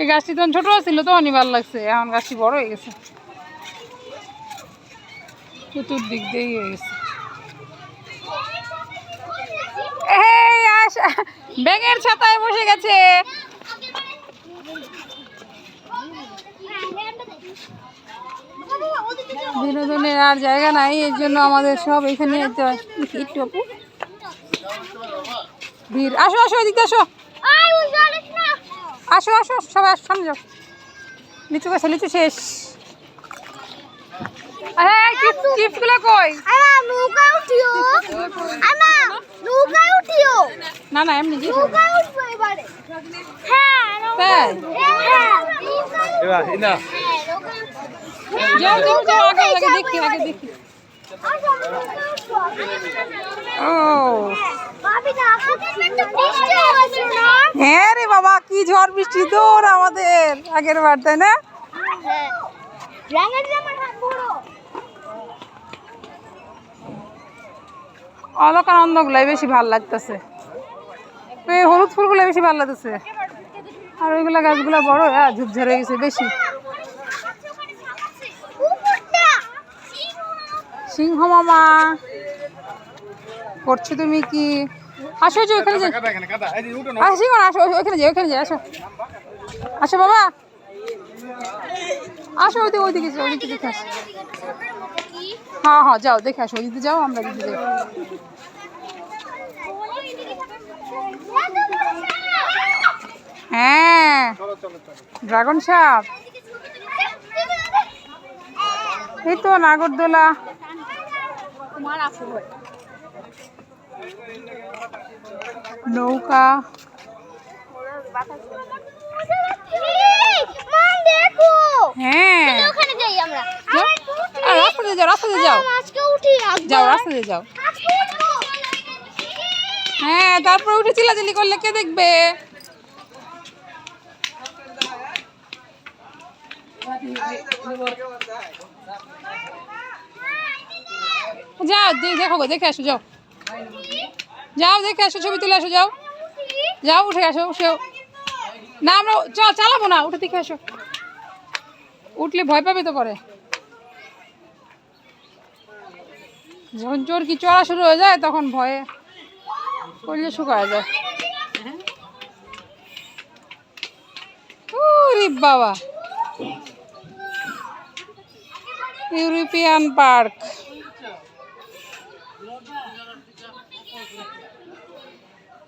এই গাছটি তখন ছোট ছিল তখনই ভালো লাগছে, এখন গাছটি বড় হয়ে গেছে। চতুর্দিক দিয়েই হয়ে গেছে। এই আশা, ব্যাঙের ছাতায় বসে গেছে। বিনোদনের আর জায়গা নাই, এর জন্য আমাদের সব এখানে একটু আপু ভিড়। আসো আসো, এদিকে আসো। আসো আসো সবাই আসো সামনে যাও। লিচু গাছে লিচু শেষ। হ্যাঁ গিফটগুলো কই? আমার নৌকা উঠিও। না না এমনি উঠবো এবারে। হ্যাঁ তাই হ্যাঁ। এবার না। যাও যাও যাও আগে আগে দেখি আগে দেখি। ও। হ্যাঁ রে বাবা কি ঝড় বৃষ্টি দৌড় আমাদের। আগের বার তাই না? হ্যাঁ। অলকানন্দগুলাই বেশি ভালো লাগতেছে। এই হলুদ ফুলগুলো বেশি ভালো লাগতেছে। আর ওইগুলা গাছগুলো বড় হ্যাঁ ঝুপঝাড় হয়ে গেছে বেশি। সিংহ মামা করছ তুমি কি? আসো যে ওখানে যাই। আসো সিংহ আসো ওইখানে যাই ওইখানে যাই আসো। আসো বাবা। আসো ওইদিকে ওইদিকে যাও ওইদিকে দেখে আসো। হ্যাঁ হ্যাঁ যাও দেখে আসো ওইদিকে যাও আমরা দিদি যাই। হ্যাঁ ড্রাগন সাপ। এই তো নাগরদোলা। নৌকা মান দেখো হ্যাঁ। ওখানে যাই আমরা যাও। আহ, রাস্তা দিয়ে যাও রাস্তা দিয়ে যাও। আজকে উঠি যাও রাস্তা দিয়ে যাও। হ্যাঁ তারপর উঠে চিল্লাচিল্লি করলে কে দেখবে? যাও দে- দেখো গো দেখে আসো যাও। যাও, দেখে আসো, ছবি তুলে আসো, যাও। যাও, উঠে আসো উঠেও না, আমরা চল, চালাবো না, উঠে দেখে আসো। উঠলে ভয় পাবে তো পরে। যখন চোর কি চড়া শুরু হয়ে যায়, তখন ভয়ে করলে শুকায় যায়। বাবা। European park.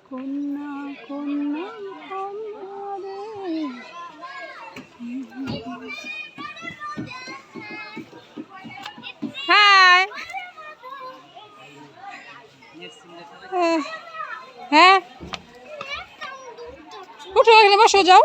কন্যা কন্যা কন্যা রে। হাই হ্যাঁ। উঠো এখানে বসো যাও।